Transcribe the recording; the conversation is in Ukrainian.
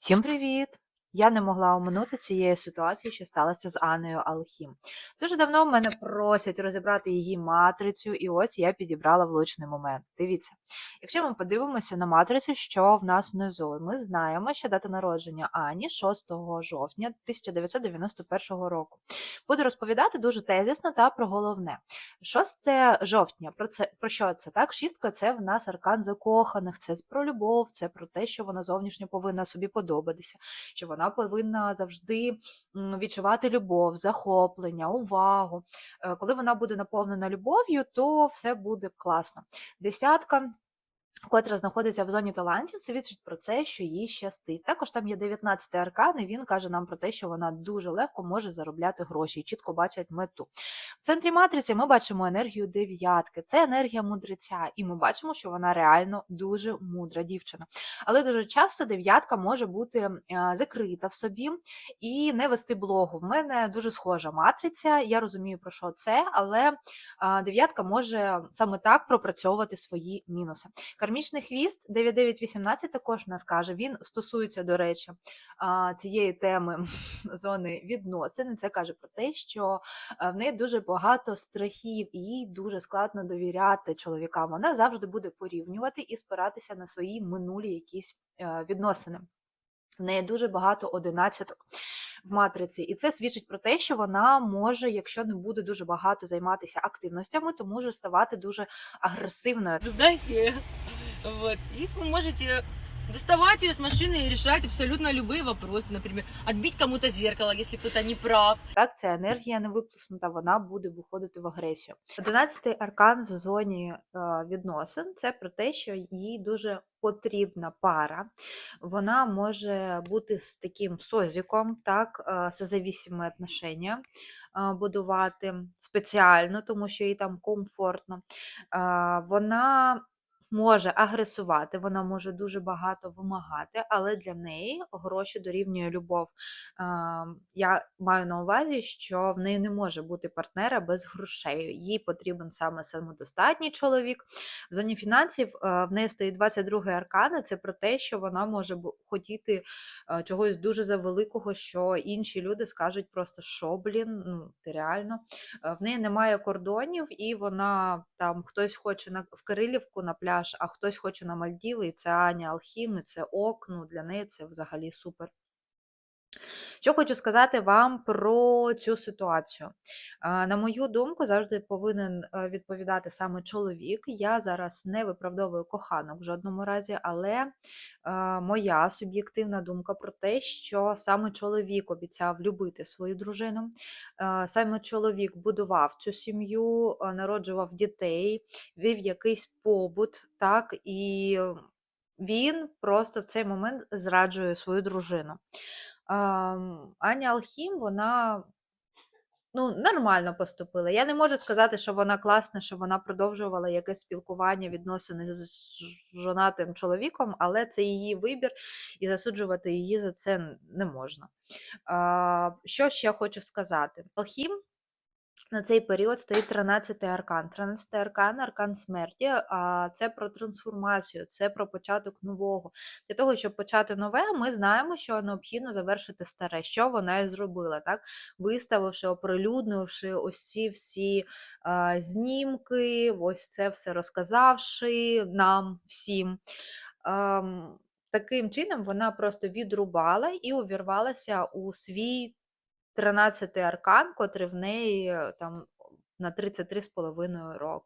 Всім привіт! Я не могла оминути цієї ситуації, що сталося з Анною Алхім. Дуже давно в мене просять розібрати її матрицю, і ось я підібрала влучний момент. Дивіться, якщо ми подивимося на матрицю, що в нас внизу, ми знаємо, що дата народження Ані 6 жовтня 1991 року. Буду розповідати дуже тезісно та про головне. 6 жовтня, про це про що це? Так, шістка це в нас аркан закоханих, це про любов, це про те, що вона зовнішньо повинна собі подобатися, що вона повинна завжди відчувати любов, захоплення, увагу. Е, Коли вона буде наповнена любов'ю, то все буде класно. Десятка. Котра знаходиться в зоні талантів, свідчить про це, що їй щастить. Також там є 19 аркан, і він каже нам про те, що вона дуже легко може заробляти гроші і чітко бачить мету. В центрі матриці ми бачимо енергію дев'ятки, це енергія мудреця, і ми бачимо, що вона реально дуже мудра дівчина. Але дуже часто дев'ятка може бути е, закрита в собі і не вести блогу. В мене дуже схожа матриця, я розумію, про що це, але дев'ятка може саме так пропрацьовувати свої мінуси. Кармічний хвіст 9918 також нас каже, він стосується, до речі, цієї теми зони відносин. Це каже про те, що е, в неї дуже багато страхів, і їй дуже складно довіряти чоловікам. Вона завжди буде порівнювати і спиратися на свої минулі якісь е, відносини. В неї дуже багато одинадцяток в матриці, і це свідчить про те, що вона може, якщо не буде дуже багато займатися активностями, то може ставати дуже агресивною. фея. Вот. И вы можете доставать ее с машины и решать абсолютно любые вопросы. Например, отбить кому-то зеркало, если кто-то не прав. Так, ця енергія не виплеснута, вона буде виходити в агресію. Одинадцятий аркан в зоні е, відносин це про те, що їй дуже потрібна пара. Вона може бути з таким созіком, так, е, созавісіме отношення е, будувати спеціально, тому що їй там комфортно. Е, Вона може агресувати, вона може дуже багато вимагати, але для неї гроші дорівнює любов. Я маю на увазі, що в неї не може бути партнера без грошей. Їй потрібен саме самодостатній чоловік. В зоні фінансів в неї стоїть 22 аркан, і це про те, що вона може хотіти чогось дуже завеликого, що інші люди скажуть просто, що блін, ну ти реально. В неї немає кордонів, і вона там хтось хоче на в Кирилівку на пляж, а хтось хоче на Мальдіви, і це Аня Алхім, і це ок. Ну для неї це взагалі супер. Що хочу сказати вам про цю ситуацію. На мою думку, завжди повинен е, відповідати саме чоловік. Я зараз не виправдовую коханок в жодному разі, але е, моя суб'єктивна думка про те, що саме чоловік обіцяв любити свою дружину, е, саме чоловік будував цю сім'ю, народжував дітей, вів якийсь побут, так і він просто в цей момент зраджує свою дружину. Аня Алхім, вона ну, нормально поступила. Я не можу сказати, що вона класна, що вона продовжувала якесь спілкування, відносини з жонатим чоловіком, але це її вибір, і засуджувати її за це не можна. А, Що ще хочу сказати? Алхім на цей період стоїть 13 аркан. 13 аркан, аркан смерті, а це про трансформацію, це про початок нового. Для того, щоб почати нове, ми знаємо, що необхідно завершити старе. Що вона і зробила, так? Виставивши, оприлюднивши ось ці всі а, знімки, ось це все розказавши нам всім. Ам, таким чином вона просто відрубала і увірвалася у свій 13 аркан, котрий в неї е, там на 33,5 роки.